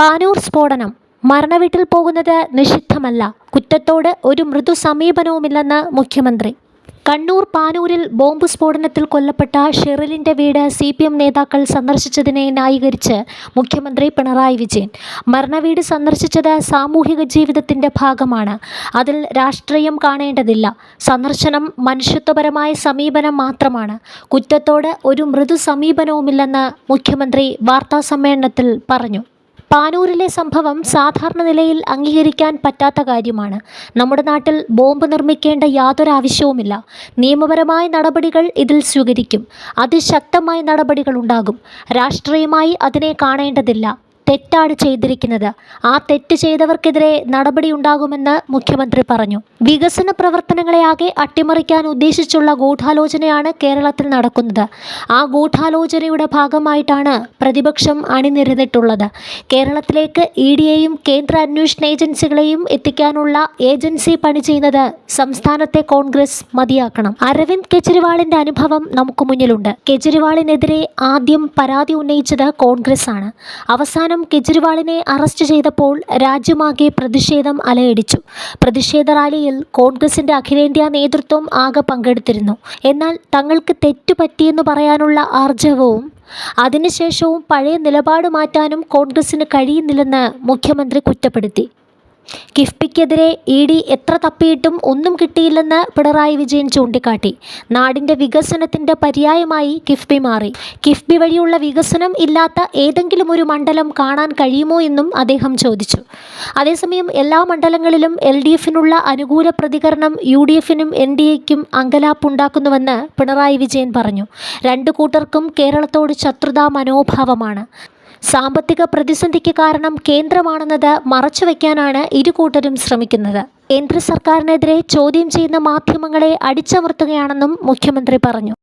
പാനൂർ സ്ഫോടനം. മരണവീട്ടിൽ പോകുന്നത് നിഷിദ്ധമല്ല. കുറ്റത്തോട് ഒരു മൃദു സമീപനവുമില്ലെന്ന് മുഖ്യമന്ത്രി. കണ്ണൂർ പാനൂരിൽ ബോംബ് സ്ഫോടനത്തിൽ കൊല്ലപ്പെട്ട ഷെറിലിന്റെ വീട് സി പി എം നേതാക്കൾ സന്ദർശിച്ചതിനെ ന്യായീകരിച്ച് മുഖ്യമന്ത്രി പിണറായി വിജയൻ. മരണവീട് സന്ദർശിച്ചത് സാമൂഹിക ജീവിതത്തിന്റെ ഭാഗമാണ്. അതിൽ രാഷ്ട്രീയം കാണേണ്ടതില്ല. സന്ദർശനം മനുഷ്യത്വപരമായ സമീപനം മാത്രമാണ്. കുറ്റത്തോട് ഒരു മൃദു സമീപനവുമില്ലെന്ന് മുഖ്യമന്ത്രി വാർത്താസമ്മേളനത്തിൽ പറഞ്ഞു. പാനൂരിലെ സംഭവം സാധാരണ നിലയിൽ അംഗീകരിക്കാൻ പറ്റാത്ത കാര്യമാണ്. നമ്മുടെ നാട്ടിൽ ബോംബ് നിർമ്മിക്കേണ്ട യാതൊരു ആവശ്യവുമില്ല. നിയമപരമായ നടപടികൾ ഇതിൽ സ്വീകരിക്കും. അതിശക്തമായ നടപടികൾ ഉണ്ടാകും. രാഷ്ട്രീയമായി അതിനെ കാണേണ്ടതില്ല. തെറ്റാണ് ചെയ്തിരിക്കുന്നത്. ആ തെറ്റ് ചെയ്തവർക്കെതിരെ നടപടി ഉണ്ടാകുമെന്ന് മുഖ്യമന്ത്രി പറഞ്ഞു. വികസന പ്രവർത്തനങ്ങളെയാകെ അട്ടിമറിക്കാൻ ഉദ്ദേശിച്ചുള്ള ഗൂഢാലോചനയാണ് കേരളത്തിൽ നടക്കുന്നത്. ആ ഗൂഢാലോചനയുടെ ഭാഗമായിട്ടാണ് പ്രതിപക്ഷം അണിനിരന്നിട്ടുള്ളത്. കേരളത്തിലേക്ക് ഇ ഡിയെയും കേന്ദ്ര അന്വേഷണ ഏജൻസികളെയും എത്തിക്കാനുള്ള ഏജൻസി പണി ചെയ്യുന്നത് സംസ്ഥാനത്തെ കോൺഗ്രസ് മതിയാക്കണം. അരവിന്ദ് കെജ്രിവാളിന്റെ അനുഭവം നമുക്ക് മുന്നിലുണ്ട്. കെജ്രിവാളിനെതിരെ ആദ്യം പരാതി ഉന്നയിച്ചത് കോൺഗ്രസ് ആണ് അവസാനം കെജ്രിവാളിനെ അറസ്റ്റ് ചെയ്തപ്പോൾ രാജ്യമാകെ പ്രതിഷേധം അലയടിച്ചു. പ്രതിഷേധ റാലിയിൽ കോൺഗ്രസിന്റെ അഖിലേന്ത്യാ നേതൃത്വം ആകെ പങ്കെടുത്തിരുന്നു. എന്നാൽ തങ്ങൾക്ക് തെറ്റു പറ്റിയെന്ന് പറയാനുള്ള ആർജവവും അതിനുശേഷവും പഴയ നിലപാട് മാറ്റാനും കോൺഗ്രസിന് കഴിയുന്നില്ലെന്ന് മുഖ്യമന്ത്രി കുറ്റപ്പെടുത്തി. കിഫ്ബിക്കെതിരെ ഇ ഡി എത്ര തപ്പിയിട്ടും ഒന്നും കിട്ടിയില്ലെന്ന് പിണറായി വിജയൻ ചൂണ്ടിക്കാട്ടി. നാടിന്റെ വികസനത്തിന്റെ പര്യായമായി കിഫ്ബി മാറി. കിഫ്ബി വഴിയുള്ള വികസനം ഇല്ലാത്ത ഏതെങ്കിലും ഒരു മണ്ഡലം കാണാൻ കഴിയുമോ എന്നും അദ്ദേഹം ചോദിച്ചു. അതേസമയം എല്ലാ മണ്ഡലങ്ങളിലും എൽ ഡി എഫിനുള്ള അനുകൂല പ്രതികരണം യു ഡി എഫിനും എൻ ഡി എക്കും അങ്കലാപ്പുണ്ടാക്കുന്നുവെന്ന് പിണറായി വിജയൻ പറഞ്ഞു. രണ്ടു കൂട്ടർക്കും കേരളത്തോട് ശത്രുതാ മനോഭാവമാണ്. സാമ്പത്തിക പ്രതിസന്ധിക്ക് കാരണം കേന്ദ്രമാണെന്നത് മറച്ചുവെക്കാനാണ് ഇരു കൂട്ടരും ശ്രമിക്കുന്നത്. കേന്ദ്ര സർക്കാരിനെതിരെ ചോദ്യം ചെയ്യുന്ന മാധ്യമങ്ങളെ അടിച്ചമർത്തുകയാണെന്നും മുഖ്യമന്ത്രി പറഞ്ഞു.